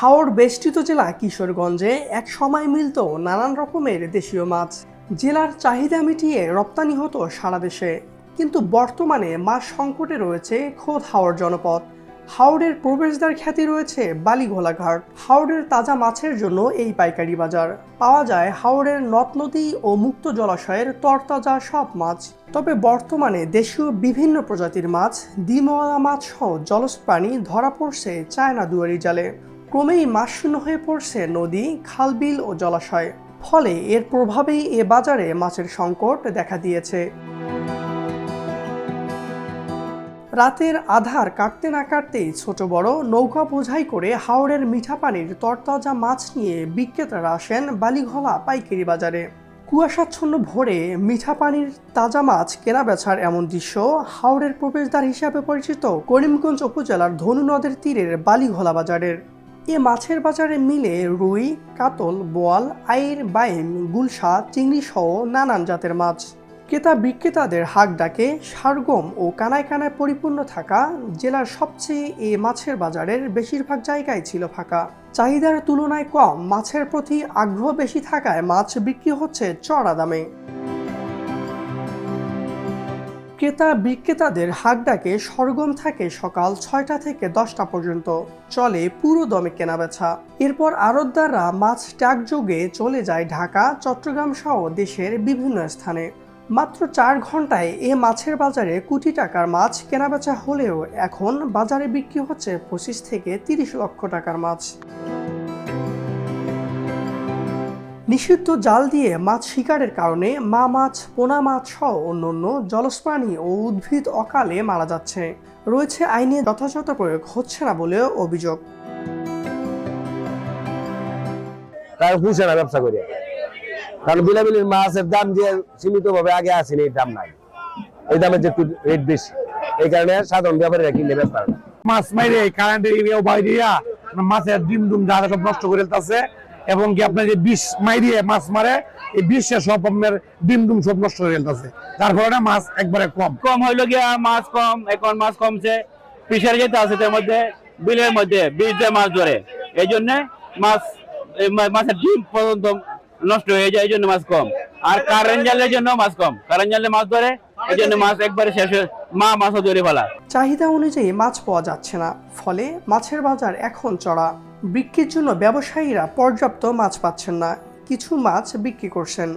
হাওড় বেষ্টিত জেলা কিশোরগঞ্জে এক সময় মিলত নানান রকমের দেশীয় মাছ। জেলার চাহিদা মিটিয়ে রপ্তানি হতো সারা দেশে। কিন্তু বর্তমানে মাছ সংকটে রয়েছে খোদ হাওড় জনপদ। হাওড়ের প্রবেশদ্বার খ্যাতি রয়েছে বালিঘোলা ঘাট হাওড়ের তাজা মাছের জন্য এই পাইকারি বাজার। পাওয়া যায় হাওড়ের নদ নদী ও মুক্ত জলাশয়ের তরতাজা সব মাছ। তবে বর্তমানে দেশীয় বিভিন্ন প্রজাতির মাছ, ডিমওয়ালা মাছ সহ জলজ প্রাণী ধরা পড়ছে চায়না দুয়ারি জালে। ক্রমেই মাছশূন্য হয়ে পড়ছে নদী, খালবিল ও জলাশয়। ফলে এর প্রভাবেই এ বাজারে মাছের সংকট দেখা দিয়েছে। রাতের আধার কাটতে না কাটতেই ছোট বড় নৌকা বোঝাই করে হাওড়ের মিঠা পানির তরতাজা মাছ নিয়ে বিক্রেতারা আসেন বালিঘলা পাইকারি বাজারে। কুয়াশাচ্ছন্ন ভোরে মিঠা পানির তাজা মাছ কেনা বেচার এমন দৃশ্য হাওড়ের প্রবেশদ্বার হিসাবে পরিচিত করিমগঞ্জ উপজেলার ধনু নদের তীরের বালিঘোলা বাজারের। এ মাছের বাজারে মিলে রুই, কাতল, বোয়াল, আইর বাইম গুলশা, চিংড়ি সহ নানান জাতের মাছ। ক্রেতা বিক্রেতাদের হাক ডাকে, সারগম ও কানায় কানায় পরিপূর্ণ থাকা জেলার সবচেয়ে এ মাছের বাজারের বেশিরভাগ জায়গায় ছিল ফাঁকা। চাহিদার তুলনায় কম, মাছের প্রতি আগ্রহ বেশি থাকায় মাছ বিক্রি হচ্ছে চড়া দামে। ক্রেতা বিক্রেতাদের হাক ডাকে সরগম থাকে সকাল ছয়টা থেকে দশটা পর্যন্ত। চলে পুরো দমে কেনাবেচা। এরপর আড়তদাররা মাছ ট্যাগ যোগে চলে যায় ঢাকা, চট্টগ্রাম সহ দেশের বিভিন্ন স্থানে। মাত্র চার ঘন্টায় এ মাছের বাজারে কোটি টাকার মাছ কেনাবেচা হলেও এখন বাজারে বিক্রি হচ্ছে পঁচিশ থেকে তিরিশ লক্ষ টাকার মাছ। নিষিদ্ধ জাল দিয়ে মাছ শিকারের কারণে মা মাছ পোনা মাছ সহ অন্যান্য জলজ প্রাণী ও উদ্ভিদ অকালে মারা যাচ্ছে। রয়েছে আইনে যথাযথ প্রয়োগ হচ্ছে না বলেও অভিযোগ। তার পুষে না ব্যবসা করে কারণ বিলাবিলির মাছের দাম যে সীমিত ভাবে আগে আসেনি এই দাম নাই। এই দামের যে একটু রেট বেশি এই কারণে সাধারণ ব্যাপারীরা হয় না মাছ মাইরে কারেন্টের এরিয়া বাই দিয়া মাছের ডিম ডুম যা সব নষ্ট করে ফেলতেছে। এবং কি আপনার যে বিষ মাইরিয়ে মাছ মারে এই বিষে সব আপনার ডিম ডুম সব নষ্ট করে ফেলতেছে যার ফলে মাছ একবারে কম। কম হইল গিয়া মাছ কম এখন মাছ কমছে। ফিশার যেতে আছে তার মধ্যে বিলের মধ্যে বীজ দিয়ে মাছ ধরে। এই জন্য মাছ মাছের ডিম পর্যন্ত নষ্ট হয়ে যায় এই জন্য মাছ কম। আর কারেন্ট জালের জন্য মাছ কম। কারেন্ট জালে মাছ ধরে এই জন্য মাছ একবারে শেষ হয়ে মা মাছও ধরে ফেলা। চাহিদা অনুযায়ী মাছ পাওয়া যাচ্ছে না ফলে মাছের বাজার এখন চড়া। বিক্রির জন্য ব্যবসায়ীরা পর্যাপ্ত মাছ পাচ্ছেন না। কিছু মাছ বিক্রি করছেন।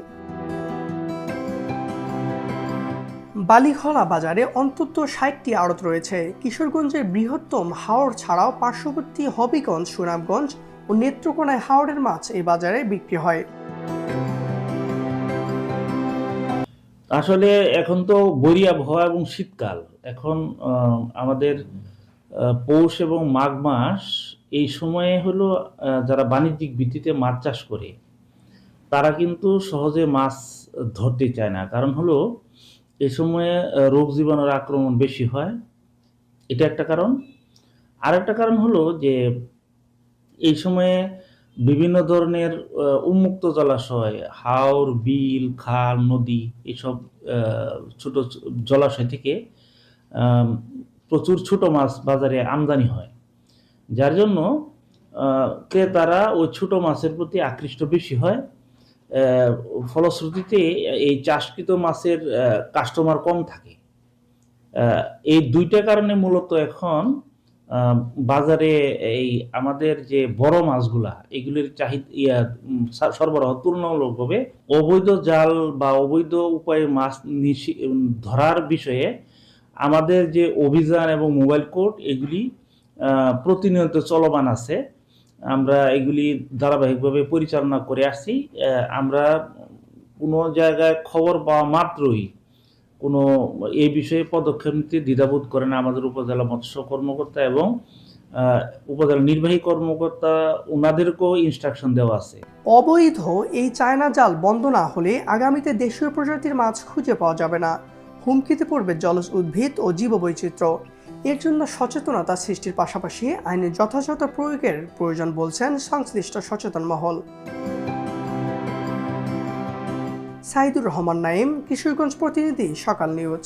বালিখলা বাজারে অন্তত ষাটটি আড়ত রয়েছে। কিশোরগঞ্জের বৃহত্তম হাওড় ছাড়াও পার্শ্ববর্তী হবিগঞ্জ, সুনামগঞ্জ ও নেত্রকোনায় হাওড়ের মাছ এই বাজারে বিক্রি হয়। আসলে এখন তো বরি আবহাওয়া এবং শীতকাল। এখন আমাদের পৌষ এবং মাঘ মাস এই সময়ে হলো যারা বাণিজ্যিক ভিত্তিতে মাছ চাষ করে, তারা কিন্তু সহজে মাছ ধরতে চায় না। কারণ হলো এই সময়ে রোগ জীবাণুর আক্রমণ বেশি হয়। এটা একটা কারণ। আর একটা কারণ হলো যে, এই সময়ে বিভিন্ন ধরনের উন্মুক্ত জলাশয়, হাওর, বিল, খাল, নদী এসব ছোট জলাশয় থেকে প্রচুর ছোট মাছ বাজারে আমদানি হয়। যার জন্য ক্রেতারা ওই ছোট মাছের প্রতি আকৃষ্ট বেশি হয়। ফলশ্রুতিতে এই চাষকৃত মাছের কাস্টমার কম থাকে। এই দুইটা কারণে মূলত এখন বাজারে এই আমাদের যে বড় মাছগুলা, এগুলির চাহিদা সরবরাহ তুলনামূলকভাবে অবৈধ জাল বা অবৈধ উপায়ে মাছ ধরার বিষয়ে আমাদের যে অভিযান এবং মোবাইল কোর্ট এগুলি প্রতিনিয়ত চলমান আছে। আমরা এগুলি ধারাবাহিকভাবে পরিচালনা করে আসছি। আমরা কোনো জায়গায় খবর পাওয়া মাত্রই কোনো এই বিষয়ে পদক্ষেপ নিতে দ্বিধাবোধ করে না আমাদের উপজেলা মৎস্য কর্মকর্তা এবং উপজেলা নির্বাহী কর্মকর্তা ওনাদেরকেও ইনস্ট্রাকশন দেওয়া আছে। অবৈধ এই চায়না জাল বন্ধ না হলে আগামীতে দেশীয় প্রজাতির মাছ খুঁজে পাওয়া যাবে না। হুমকিতে পড়বে জলজ উদ্ভিদ ও জীববৈচিত্র্য। এর জন্য সচেতনতা সৃষ্টির পাশাপাশি আইনের যথাযথ প্রয়োগের প্রয়োজন বলছেন সংশ্লিষ্ট সচেতন মহল। সাইদুর রহমান নাইম, কিশোরগঞ্জ প্রতিনিধি, সকাল নিউজ।